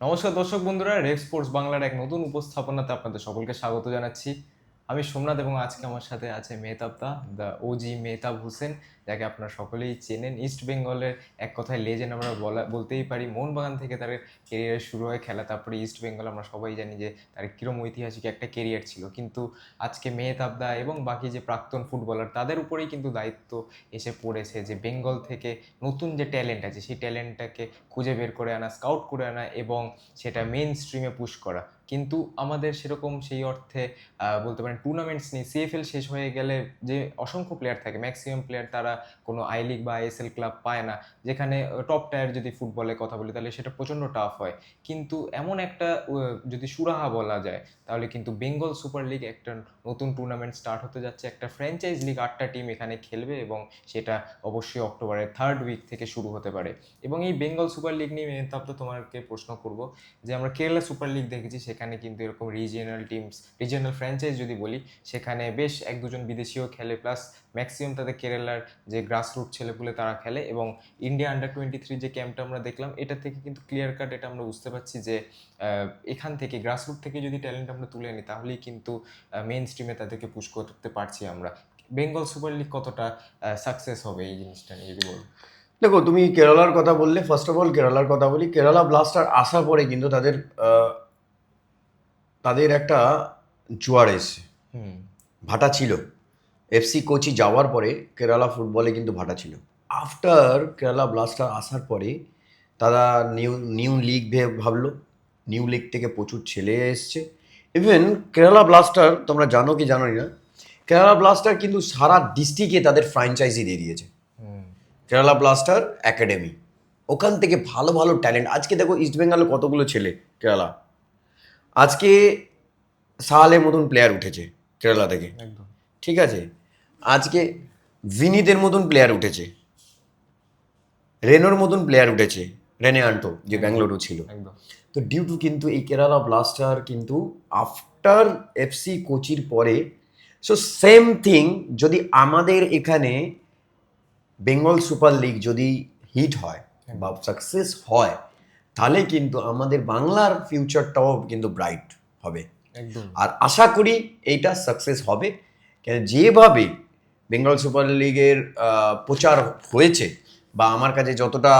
নমস্কার দর্শক বন্ধুরা রেড স্পোর্টস বাংলার এক নতুন উপস্থাপনাতে আপনাদের সকলকে স্বাগত জানাচ্ছি। আমি সোমনাথ এবং আজকে আমার সাথে আছে মেহতাব দা দ্য ওজি মেহতাব হোসেন, যাকে আপনারা সকলেই চেনেন। ইস্ট বেঙ্গলের এক কথায় লেজেন্ড আমরা বলা, বলতেই পারি। মোহনবাগান থেকে তার কেরিয়ার শুরু হয় খেলা, তারপরে ইস্ট বেঙ্গল আমরা সবাই জানি যে তার কিরম ঐতিহাসিক একটা কেরিয়ার ছিল। কিন্তু আজকে মেহতাব দা এবং বাকি যে প্রাক্তন ফুটবলার তাদের উপরেই কিন্তু দায়িত্ব এসে পড়েছে যে বেঙ্গল থেকে নতুন যে ট্যালেন্ট আছে, সেই ট্যালেন্টটাকে খুঁজে বের করে আনা স্কাউট করে আনা এবং সেটা মেন স্ট্রিমে পুশ করা। কিন্তু আমাদের সেরকম সেই অর্থে বলতে পারেন টুর্নামেন্টস নেই। সিএফএল শেষ হয়ে গেলে যে অসংখ্য প্লেয়ার থাকে ম্যাক্সিমাম প্লেয়ার তারা কোনো আই লিগ বা আইএসএল ক্লাব পায় না। যেখানে টপ টায়ার যদি ফুটবলে কথা বলি, তাহলে সেটা প্রচণ্ড টাফ হয়। কিন্তু এমন একটা যদি সুরাহা বলা যায়, তাহলে কিন্তু বেঙ্গল সুপার লিগ একটা নতুন টুর্নামেন্ট স্টার্ট হতে যাচ্ছে। একটা ফ্র্যাঞ্চাইজ লিগ আটটা টিম এখানে খেলবে এবং সেটা অবশ্যই অক্টোবরের থার্ড উইক থেকে শুরু হতে পারে। এবং এই বেঙ্গল সুপার লিগ নিয়ে মেহতাব তো তোমাকে প্রশ্ন করব যে, আমরা কেরালা সুপার লিগ দেখেছি সেখানে কিন্তু এরকম রিজিয়নাল টিমস রিজিয়নাল ফ্র্যাঞ্চাইজ যদি বলি, সেখানে বেশ এক দুজন বিদেশিও খেলে প্লাস ম্যাক্সিমাম তাদের কেরালার যে গ্রাসরুট ছেলেপুলে তারা খেলে এবং ইন্ডিয়া আন্ডার টোয়েন্টি থ্রি যে ক্যাম্পটা আমরা দেখলাম, এটা থেকে কিন্তু ক্লিয়ার কাট এটা আমরা বুঝতে পারছি যে এখান থেকে গ্রাসরুট থেকে যদি ট্যালেন্ট আমরা তুলে নিই তাহলেই কিন্তু মেন স্ট্রিমে তাদেরকে পুশ করতে পারছি আমরা। বেঙ্গল সুপার লিগ কতটা সাকসেস হবে এই জিনিসটা নিয়ে যদি বলো দেখো, তুমি কেরালার কথা বললে ফার্স্ট অফ অল কেরালার কথা বলি, কেরালা ব্লাস্টার আসার পরে কিন্তু তাদের তাদের একটা জোয়ার এসছে। হুম। ভাটা ছিল। এফসি কোচি যাওয়ার পরে কেরালা ফুটবলে কিন্তু ভাটা ছিল। আফটার কেরালা ব্লাস্টার আসার পরে তারা নিউ নিউ লিগ ভাবলো। নিউ লিগ থেকে প্রচুর ছেলে এসছে। ইভেন কেরালা ব্লাস্টার তোমরা জানো কি জানো না? কেরালা ব্লাস্টার কিন্তু সারা ডিস্ট্রিক্টে তাদের ফ্র্যাঞ্চাইজি দিয়ে দিয়েছে। কেরালা ব্লাস্টার একাডেমি ওখান থেকে ভালো ভালো ট্যালেন্ট আজকে দেখো ইস্টবেঙ্গলে কতগুলো ছেলে কেরালা আজকে সাহালের মতন প্লেয়ার উঠেছে কেরালা থেকে। একদম। ঠিক আছে? আজকে ভিনিদের মতন প্লেয়ার উঠেছে। রেনোর মতন প্লেয়ার উঠেছে রেনে আন্টো যে ব্যাঙ্গালুরু ছিল। একদম। তো ডিউ টু কিন্তু এই কেরালা ব্লাস্টার কিন্তু আফটার এফসি কোচির পরে সো সেম থিং যদি আমাদের এখানে বেঙ্গল সুপার লিগ যদি হিট হয় বা সাকসেস হয় তাহলে কিন্তু আমাদের বাংলার ফিউচারটাও কিন্তু ব্রাইট হবে। আর আশা করি এইটা সাকসেস হবে। কেন যেভাবে বেঙ্গল সুপার লিগের প্রচার হয়েছে বা আমার কাছে যতটা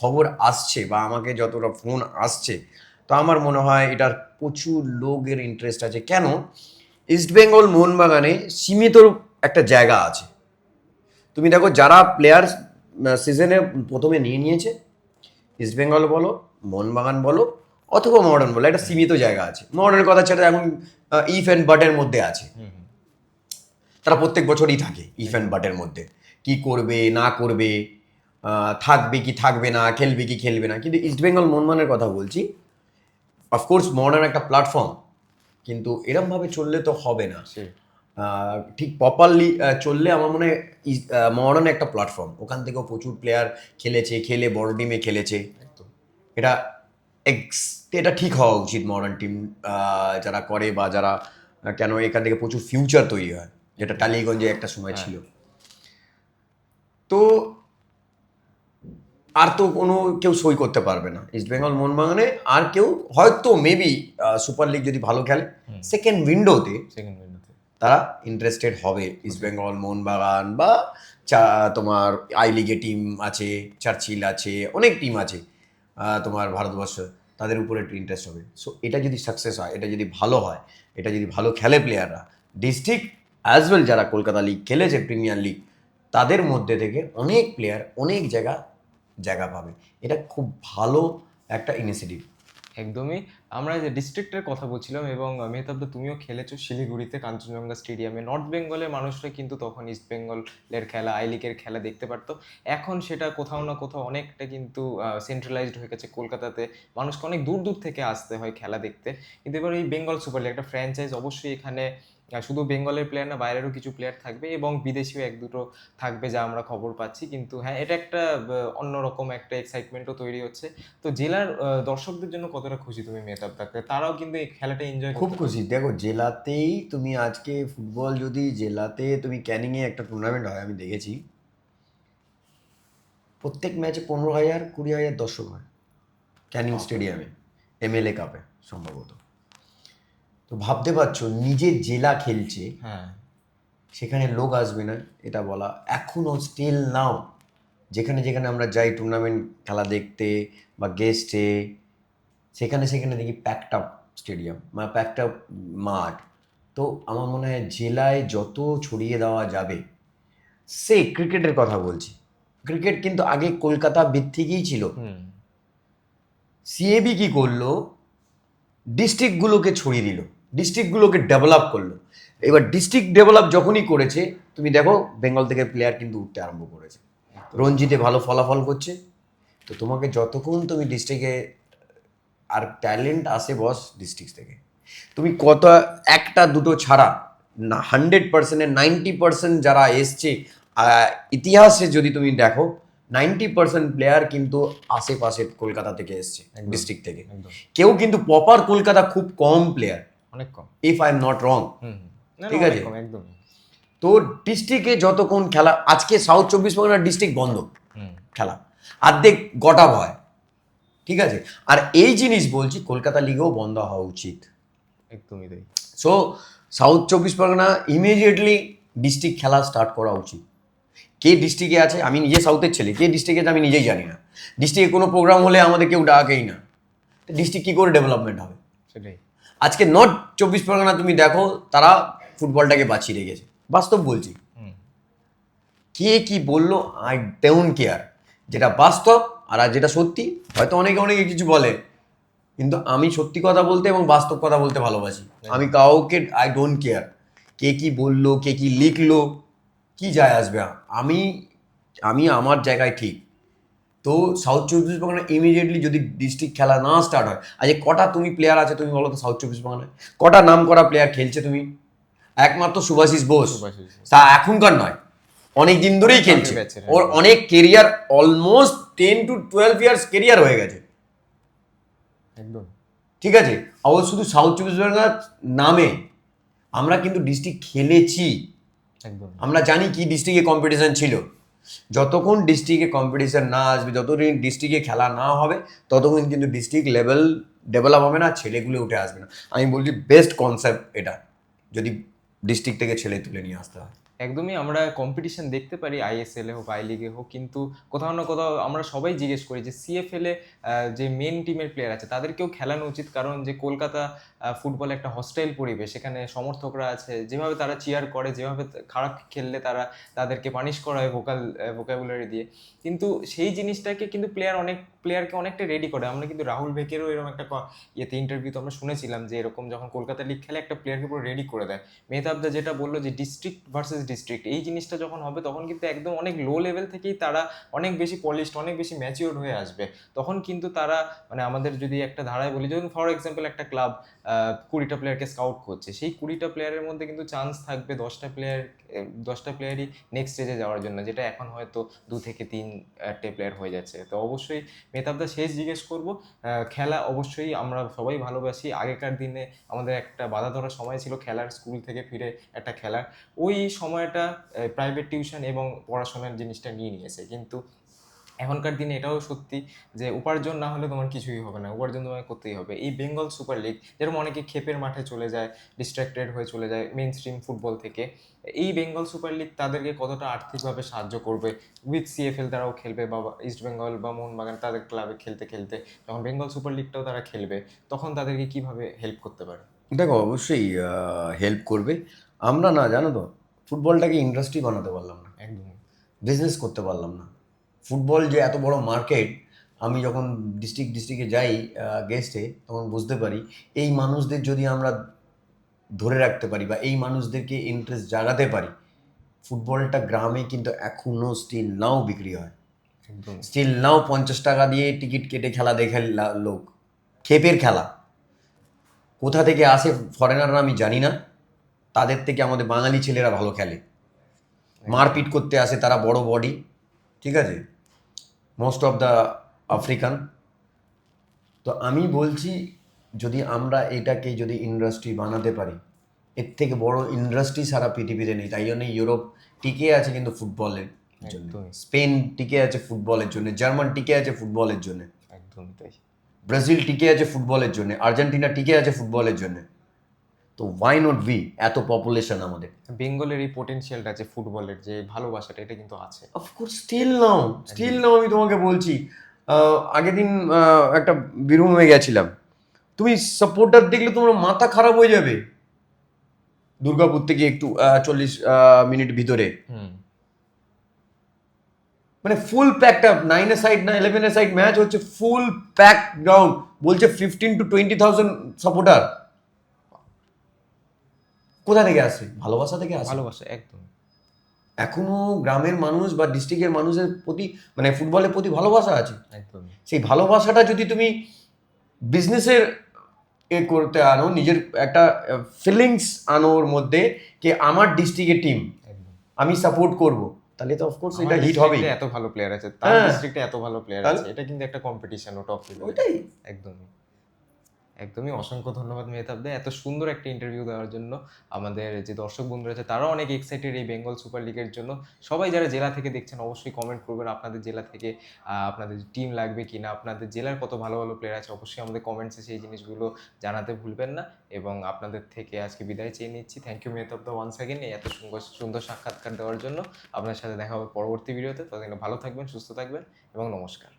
খবর আসছে বা আমাকে যতটা ফোন আসছে তো আমার মনে হয় এটার প্রচুর লোকের ইন্টারেস্ট আছে। কেন? ইস্টবেঙ্গল মোহনবাগানে সীমিত একটা জায়গা আছে। তুমি দেখো যারা প্লেয়ার সিজনে প্রথমে নিয়ে নিয়েছে ইস্টবেঙ্গল বলো মোহনবাগান বলো অথবা মডার্ন বলো একটা সীমিত জায়গা আছে। মডার্নের কথা ছেড়ে এখন ইফ অ্যান্ড বাটের মধ্যে আছে। তারা প্রত্যেক বছরই থাকে ইফ অ্যান্ড বাটের মধ্যে। কি করবে না করবে থাকবে কি থাকবে না খেলবে কি খেলবে না। কিন্তু ইস্টবেঙ্গল মোহনবাগানের কথা বলছি অফকোর্স মডার্ন একটা প্ল্যাটফর্ম কিন্তু এরমভাবে চললে তো হবে না। ঠিক প্রপারলি চললে আমার মনে হয় মডার্ন একটা প্ল্যাটফর্ম ওখান থেকেও প্রচুর প্লেয়ার খেলেছে খেলে বড় টিমে খেলেছে। এটা এক্স এটা ঠিক হওয়া উচিত মডার্ন টিম যারা করে বা যারা কেন এখান থেকে প্রচুর ফিউচার তৈরি হয়। যেটা টালিগঞ্জে একটা সময় ছিল। তো আর তো কোনো কেউ সই করতে পারবে না। ইস্ট বেঙ্গল মোহনবাগানে আর কেউ হয়তো মেবি সুপার লিগ যদি ভালো খেলে সেকেন্ড উইন্ডোতে সেকেন্ড উইন্ডোতে তারা ইন্টারেস্টেড হবে ইস্ট বেঙ্গল মোহনবাগান বা চা- তোমার আই লিগে টিম আছে চার্চিল আছে অনেক টিম আছে তোমার ভারতবর্ষ তাদের উপরে একটু ইন্টারেস্ট হবে। সো এটা যদি সাকসেস হয় এটা যদি ভালো হয় এটা যদি ভালো খেলে প্লেয়াররা ডিস্ট্রিক্ট অ্যাজ ওয়েল যারা কলকাতা লিগ খেলেছে প্রিমিয়ার লিগ তাদের মধ্যে থেকে অনেক প্লেয়ার অনেক জায়গা জায়গা পাবে। এটা খুব ভালো একটা ইনিশিয়েটিভ একদমই। আমরা যে ডিস্ট্রিক্টের কথা বলছিলাম এবং মেহতাব তো তুমিও খেলেছো শিলিগুড়িতে কাঞ্চনজঙ্ঘা স্টেডিয়ামে নর্থ বেঙ্গলের মানুষরা কিন্তু তখন ইস্ট বেঙ্গলের খেলা আই লিগের খেলা দেখতে পারতো। এখন সেটা কোথাও না কোথাও অনেকটা কিন্তু সেন্ট্রালাইজড হয়ে গেছে কলকাতাতে। মানুষকে অনেক দূর দূর থেকে আসতে হয় খেলা দেখতে। কিন্তু এবার এই বেঙ্গল সুপার লিগ একটা ফ্র্যাঞ্চাইজ অবশ্যই এখানে শুধু বেঙ্গলের প্লেয়ার না বাইরেরও কিছু প্লেয়ার থাকবে এবং বিদেশিও এক দুটো থাকবে যা আমরা খবর পাচ্ছি। কিন্তু হ্যাঁ এটা একটা অন্যরকম একটা এক্সাইটমেন্টও তৈরি হচ্ছে। তো জেলার দর্শকদের জন্য কতটা খুশি তুমি মেহতাব থাকতে তারাও কিন্তু এই খেলাটা এনজয় খুব খুশি। দেখো জেলাতেই তুমি আজকে ফুটবল যদি জেলাতে তুমি ক্যানিংয়ে একটা টুর্নামেন্ট হয় আমি দেখেছি। প্রত্যেক ম্যাচে পনেরো হাজার কুড়ি হাজার দর্শক হয়। ক্যানিং স্টেডিয়ামে এমএলএ কাপে সম্ভবত। তো ভাবতে পারছ নিজের জেলা খেলছে হ্যাঁ। সেখানে লোক আসবে না এটা বলা। এখনও স্টিল নাও। যেখানে যেখানে আমরা যাই টুর্নামেন্ট খেলা দেখতে বা গেস্টে সেখানে সেখানে দেখি প্যাকড আপ স্টেডিয়াম বা প্যাকড আপ মাঠ। তো আমার মনে হয় জেলায় যত ছড়িয়ে দেওয়া যাবে সে ক্রিকেটের কথা বলছি। ক্রিকেট কিন্তু আগে কলকাতা ভিত্তিকই ছিল। সিএবি কি করল? ডিস্ট্রিক্টগুলোকে ছড়িয়ে দিল। ডিস্ট্রিক্টগুলোকে ডেভেলপ করল। এবার ডিস্ট্রিক্ট ডেভেলপ যখনই করেছে তুমি দেখো বেঙ্গল থেকে প্লেয়ার কিন্তু উঠতে আরম্ভ করেছে। রঞ্জিতে ভালো ফলাফল করছে। তো তোমাকে যতক্ষণ তুমি ডিস্ট্রিক্টে আর ট্যালেন্ট আসে বস ডিস্ট্রিক্ট থেকে। তুমি কত একটা দুটো ছাড়া না হান্ড্রেড পার্সেন্টের নাইনটি পার্সেন্ট যারা এসছে ইতিহাসে যদি তুমি দেখো নাইনটি পার্সেন্ট প্লেয়ার কিন্তু আশেপাশে কলকাতা থেকে এসছে। ডিস্ট্রিক্ট থেকে। কেউ কিন্তু প্রপার কলকাতা খুব কম প্লেয়ার অনেক কম। If I am not wrong ঠিক আছে। একদম। তো ডিস্ট্রিক্টে যতক্ষণ খেলা আজকে সাউথ চব্বিশ পরগনা ডিস্ট্রিক্ট বন্ধ। খেলা। অর্ধেক গটা ভয়। ঠিক আছে? আর এই জিনিস বলছি কলকাতা লিগেও বন্ধ হওয়া উচিত। একদমই তাই। সো সাউথ চব্বিশ পরগনা ইমিডিয়েটলি ডিস্ট্রিক্ট খেলা স্টার্ট করা উচিত। কে ডিস্ট্রিক্টে আছে? আমি নিজে সাউথের ছেলে। কে ডিস্ট্রিক্টে আছে? আমি নিজেই জানি না। ডিস্ট্রিক্টে কোনো প্রোগ্রাম হলে আমাদের কেউ ডাকেই না। ডিস্ট্রিক্ট কী করে ডেভেলপমেন্ট হবে? সেটাই। আজকে নর্থ চব্বিশ পরগনা তুমি দেখো তারা ফুটবলটাকে বাঁচিয়ে রেখেছে। বাস্তব বলছি। কে কি বলল? আই ডোন্ট কেয়ার যেটা বাস্তব আর আর যেটা সত্যি হয়তো অনেকে অনেকে কিছু বলে। কিন্তু আমি সত্যি কথা বলতে এবং বাস্তব কথা বলতে ভালোবাসি। আমি কাউকে আই ডোন্ট কেয়ার কে কি বলল কে কি লিখলো কি যায় আসবে? আমি আমি আমার জায়গায় ঠিক। তো সাউথ চব্বিশ পরগনা ইমিডিয়েটলি যদি ডিস্ট্রিক্ট খেলা না স্টার্ট হয় আজ কটা তুমি প্লেয়ার আছে তুমি বলো তো সাউথ চব্বিশ পরগনায়? কটা নাম করা প্লেয়ার খেলছে তুমি? একমাত্র সুভাষিস বোস। তা এখনকার নয়। অনেক দিন ধরেই খেলছে। ওর অনেক career almost ten to twelve years career হয়ে গেছে। একদম। ঠিক আছে? আবার শুধু সাউথ চব্বিশ পরগনার নামে আমরা কিন্তু ডিস্ট্রিক্ট খেলেছি। একদম। আমরা জানি কি ডিস্ট্রিক্টে কম্পিটিশন ছিল। যতক্ষণ ডিস্ট্রিক্টে কম্পিটিশন না আসবে, যতদিন ডিস্ট্রিক্টে খেলা না হবে, ততক্ষণ কিন্তু ডিস্ট্রিক্ট লেভেল ডেভেলপ হবে না, ছেলেগুলো উঠে আসবে না। আমি বলছি বেস্ট কনসেপ্ট এটা, যদি ডিস্ট্রিক্ট থেকে ছেলে তুলে নিয়ে আসতে হয়। একদমই আমরা কম্পিটিশন দেখতে পারি আইএসএল হোক আই লিগে হোক, কিন্তু কোথাও না কোথাও আমরা সবাই জিজ্ঞেস করি যে সিএফএল যে মেন টিমের প্লেয়ার আছে, তাদেরকেও খেলানো উচিত। কারণ যে কলকাতা ফুটবল একটা হস্টাইল পরিবেশ, এখানে সমর্থকরা আছে, যেভাবে তারা চিয়ার করে, যেভাবে খারাপ খেললে তারা তাদেরকে পানিশ করা হয় ভোকাল ভোকাবুলারি দিয়ে। কিন্তু সেই জিনিসটাকে কিন্তু প্লেয়ার অনেক প্লেয়ারকে অনেকটা রেডি করে। আমরা কিন্তু রাহুল ভেকেরও এরকম একটা ইয়েতে ইন্টারভিউতে আমরা শুনেছিলাম যে এরকম যখন কলকাতা লিগ খেলে একটা প্লেয়ারকে পুরো রেডি করে দেয়। মেহতাবদা যেটা বলল যে ডিস্ট্রিক্ট ভার্সেস ডিস্ট্রিক্ট এই জিনিসটা যখন হবে, তখন কিন্তু একদম অনেক লো লেভেল থেকেই তারা অনেক বেশি পলিশড অনেক বেশি ম্যাচিওর হয়ে আসবে। তখন কিন্তু তারা মানে আমাদের যদি একটা ধারায় বলি যেমন ফর এক্সাম্পল একটা ক্লাব কুড়িটা প্লেয়ারকে স্কাউট করছে। সেই কুড়িটা প্লেয়ারের মধ্যে কিন্তু চান্স থাকবে দশটা প্লেয়ার দশটা প্লেয়ারই নেক্সট স্টেজে যাওয়ার জন্য, যেটা এখন হয়তো দু থেকে তিনটে প্লেয়ার হয়ে যাচ্ছে। তো অবশ্যই মেহতাবদা শেষ জিজ্ঞেস করব খেলা অবশ্যই আমরা সবাই ভালোবাসি। আগেকার দিনে আমাদের একটা বাধা ধরার সময় ছিল খেলার স্কুল থেকে ফিরে একটা খেলার। ওই সময়টা প্রাইভেট টিউশন এবং পড়াশোনার জিনিসটা নিয়ে নিয়েছে। কিন্তু এখনকার দিনে এটাও সত্যি যে, উপার্জন না হলে তোমার কিছুই হবে না, উপার্জন তোমাকে করতেই হবে। এই বেঙ্গল সুপার লিগ, যেরকম অনেকে ক্ষেপের মাঠে চলে যায় ডিস্ট্রাক্টেড হয়ে চলে যায় মেন স্ট্রিম ফুটবল থেকে, এই বেঙ্গল সুপার লিগ তাদেরকে কতটা আর্থিকভাবে সাহায্য করবে? উইথ সিএফএল তারাও খেলবে বা ইস্ট বেঙ্গল বা মোহনবাগান তাদের ক্লাবে খেলতে খেলতে, যখন বেঙ্গল সুপার লিগটাও তারা খেলবে, তখন তাদেরকে কীভাবে হেল্প করতে পারে? দেখো, অবশ্যই হেল্প করবে। আমরা না, জানো তো ফুটবলটাকে ইন্ডাস্ট্রি বানাতে পারলাম না একদম। বিজনেস করতে পারলাম না। ফুটবল যে এত বড় মার্কেট আমি যখন ডিস্ট্রিক্ট ডিস্ট্রিক্টে যাই গেস্টে তখন বুঝতে পারি এই মানুষদের যদি আমরা ধরে রাখতে পারি বা এই মানুষদেরকে ইন্টারেস্ট জাগাতে পারি ফুটবলটা গ্রামে কিন্তু এখনও স্টিল নাও বিক্রি হয়। একদম। স্টিল নাও পঞ্চাশ টাকা দিয়ে টিকিট কেটে খেলা দেখে লোক। খেপের খেলা। কোথা থেকে আসে ফরেনাররা আমি জানি না। তাদের থেকে আমাদের বাঙালি ছেলেরা ভালো খেলে। মারপিট করতে আসে তারা বড় বডি ঠিক আছে? মোস্ট অফ দ্য আফ্রিকান তো আমি বলছি যদি আমরা এটাকে যদি ইন্ডাস্ট্রি বানাতে পারি এর থেকে বড় ইন্ডাস্ট্রি সারা পৃথিবীতে নেই। তাই জন্য ইউরোপ টিকে আছে কিন্তু ফুটবলের জন্য। স্পেন টিকে আছে ফুটবলের জন্য। জার্মান টিকে আছে ফুটবলের জন্য। একদমই তাই। ব্রাজিল টিকে আছে ফুটবলের জন্য। আর্জেন্টিনা টিকে আছে ফুটবলের জন্য। তো ওয়াই নট ভি এত পপুলেশন আমাদের। বেঙ্গলের এই পোটেনশিয়ালটা যে ফুটবলের যে ভালোবাসাটা এটা কিন্তু আছে। Of course still now still now আমি তোমাকে বলছি আগের দিন একটা বীরভূমে গেছিলাম। তুমি সাপোর্টার দেখলে তোমার মাথা খারাপ হয়ে যাবে। দুর্গাপুর থেকে একটু চল্লিশ মিনিট ভিতরে। মানে ফুল প্যাকড আপ নাইনের সাইড না ইলেভেনের সাইড ম্যাচ হচ্ছে ফুল প্যাক গ্রাউন্ড বলছে fifteen to twenty thousand supporter কোথা থেকে আসে? ভালোবাসা থেকে আসে? ভালোবাসা একদম। এখনও গ্রামের মানুষ বা ডিস্ট্রিক্টের মানুষের প্রতি মানে ফুটবলের প্রতি ভালোবাসা আছে? একদম। সেই ভালোবাসাটা যদি তুমি বিজনেসের এ করতে আনো নিজের একটা ফিলিংস আনো ওর মধ্যে যে আমার ডিস্ট্রিক্টের টিম আমি সাপোর্ট করব তাহলে তো অফকোর্স এটা হিট হবেই। district-এ এত ভালো প্লেয়ার আছে তার হ্যাঁ। ডিস্ট্রিক্টে এত ভালো প্লেয়ার আছে এটা কিন্তু একটা কম্পিটিশন ও টপ ওইটাই। একদমই। একদমই অসংখ্য ধন্যবাদ মেহতাব এত সুন্দর একটা ইন্টারভিউ দেওয়ার জন্য আমাদের যে দর্শক বন্ধুরা আছে, তারাও অনেক এক্সাইটেড এই বেঙ্গল সুপার লিগের জন্য। সবাই যারা জেলা থেকে দেখছেন, অবশ্যই কমেন্ট করবেন আপনাদের জেলা থেকে আপনাদের টিম লাগবে কি না আপনাদের জেলার কত ভালো ভালো প্লেয়ার আছে, অবশ্যই আমাদের কমেন্টসে সেই জিনিসগুলো জানাতে ভুলবেন না। এবং আপনাদের থেকে আজকে বিদায় চেয়ে নিচ্ছি। Thank you Mehtab da once again এই এত সুন্দর সুন্দর সাক্ষাৎকার দেওয়ার জন্য। আপনার সাথে দেখা হবে পরবর্তী ভিডিওতে ততদিন ভালো থাকবেন, সুস্থ থাকবেন এবং নমস্কার।